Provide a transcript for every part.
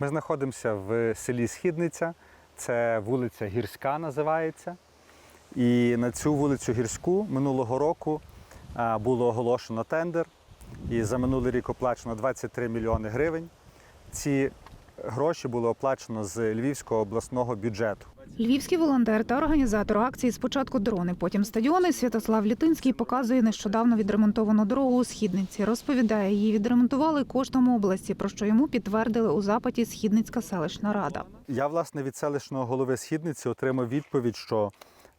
Ми знаходимося в селі Східниця, це вулиця Гірська називається. І на цю вулицю Гірську минулого року було оголошено тендер. І за минулий рік оплачено 23 мільйони гривень. Ці гроші було оплачено з Львівського обласного бюджету. Львівський волонтер та організатор акції спочатку дрони, потім стадіони Святослав Літинський показує нещодавно відремонтовану дорогу у Східниці. Розповідає, її відремонтували коштом області, про що йому підтвердили у запиті Східницька селищна рада. Я, власне, від селищного голови Східниці отримав відповідь, що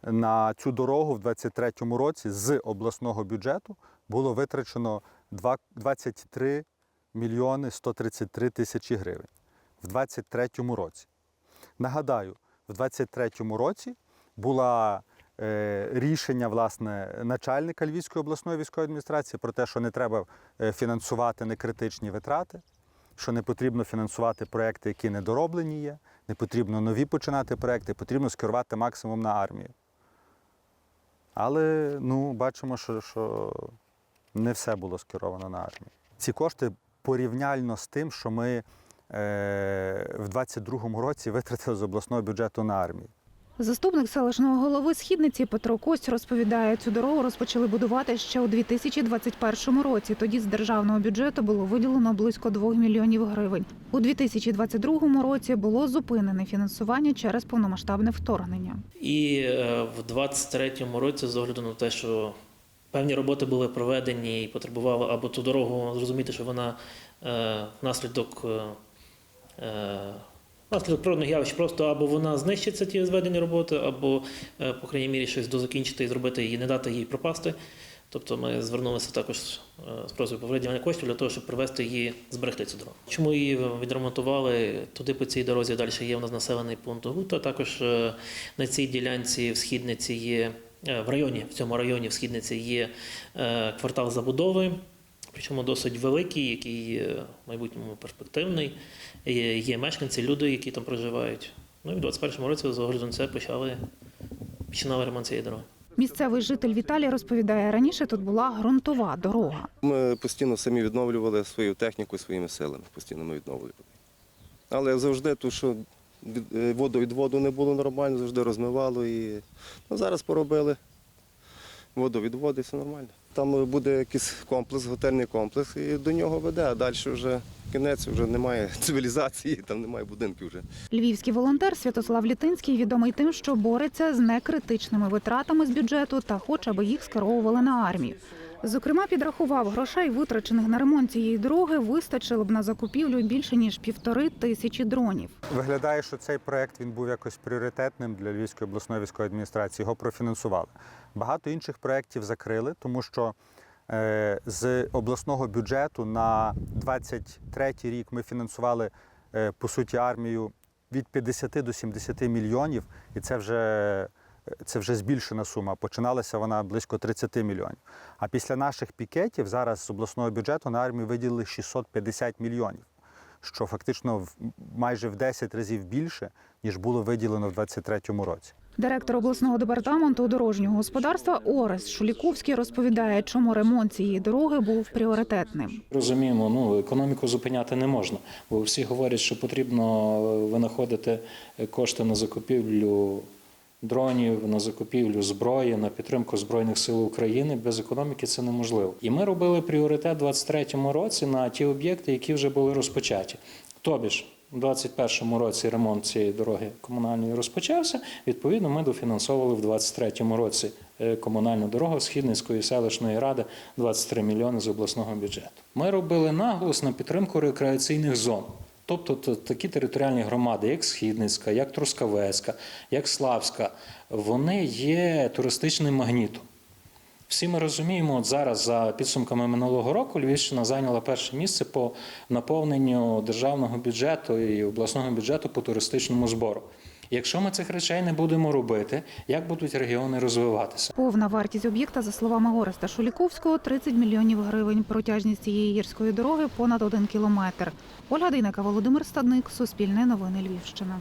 на цю дорогу в 2023 році з обласного бюджету було витрачено два- 23 мільйони 133 тисячі гривень в 2023 році. Нагадаю, в 2023 році було рішення власне начальника Львівської обласної військової адміністрації про те, що не треба е, фінансувати некритичні витрати, що не потрібно фінансувати проекти, які недороблені є, не потрібно нові починати проекти, потрібно скерувати максимум на армію. Але ну, бачимо, що, що не все було скеровано на армію. Ці кошти порівняльно з тим, що ми е, в 2022 році витратили з обласного бюджету на армію. Заступник селищного голови Східниці Петро Кость розповідає, цю дорогу розпочали будувати ще у 2021 році. Тоді з державного бюджету було виділено близько 2 мільйонів гривень. У 2022 році було зупинене фінансування через повномасштабне вторгнення. І е, в 23-му році, з огляду на те, що певні роботи були проведені і потребували або ту дорогу зрозуміти, що вона е, внаслідок. Е, е, природних явищ просто або вона знищиться ті зведені роботи, або, е, по крайній мірі, щось дозакінчити і зробити її, не дати їй пропасти. Тобто ми звернулися також е, з просьбою про виділення коштів для того, щоб привести її, зберегти цю дорогу. Чому її відремонтували? Туди по цій дорозі далі є у нас населений пункт Гута. Також на цій ділянці в східниці є в районі, в цьому районі в східниці є квартал забудови. Причому досить великий, який е, в майбутньому перспективний. Є, мешканці, люди, які там проживають. Ну і в 21-му році з огляду на це почали починали ремонт цієї дороги. Місцевий житель Віталій розповідає, раніше тут була ґрунтова дорога. Ми постійно самі відновлювали свою техніку своїми силами. Постійно ми відновлювали. Але завжди ту, що від- е, водовідводу не було нормально, завжди розмивало. І ну, зараз поробили водовідвод і все нормально. Там буде якийсь комплекс, готельний комплекс, і до нього веде, а далі вже кінець, вже немає цивілізації, там немає будинків вже. Львівський волонтер Святослав Літинський відомий тим, що бореться з некритичними витратами з бюджету та хоче, аби їх скеровували на армію. Зокрема, підрахував грошей, витрачених на ремонт цієї дороги, вистачило б на закупівлю більше ніж півтори тисячі дронів. Виглядає, що цей проект він був якось пріоритетним для Львівської обласної військової адміністрації. Його профінансували. Багато інших проєктів закрили, тому що е, з обласного бюджету на 23 рік ми фінансували е, по суті армію від 50 до 70 мільйонів, і це вже. Це вже збільшена сума. Починалася вона близько 30 мільйонів. А після наших пікетів зараз з обласного бюджету на армію виділили 650 мільйонів що фактично в- майже в 10 разів більше, ніж було виділено в 2023 році. Директор обласного департаменту дорожнього господарства Орес Шуліковський розповідає, чому ремонт цієї дороги був пріоритетним. Розуміємо, ну економіку зупиняти не можна, бо всі говорять, що потрібно е, винаходити кошти на закупівлю дронів, на закупівлю зброї, на підтримку збройних сил України. Без економіки це неможливо. І ми робили пріоритет у 2023 році на ті об'єкти, які вже були розпочаті. Тобі ж у 2021 році ремонт цієї дороги комунальної розпочався. Відповідно, ми дофінансовували в 2023 році е, комунальну дорогу Східницької селищної ради 23 мільйони з обласного бюджету. Ми робили наголос на підтримку рекреаційних зон. Тобто такі територіальні громади, як Східницька, як Трускавецька, як Славська, вони є туристичним магнітом. Всі ми розуміємо, от зараз за підсумками минулого року Львівщина зайняла перше місце по наповненню державного бюджету і обласного бюджету по туристичному збору. Якщо ми цих речей не будемо робити, як будуть регіони розвиватися? Повна вартість об'єкта, за словами Гореста Шуліковського, 30 мільйонів гривень. Протяжність цієї гірської дороги понад один кілометр. Ольга Дейнека, Володимир Стадник, Суспільне новини Львівщина.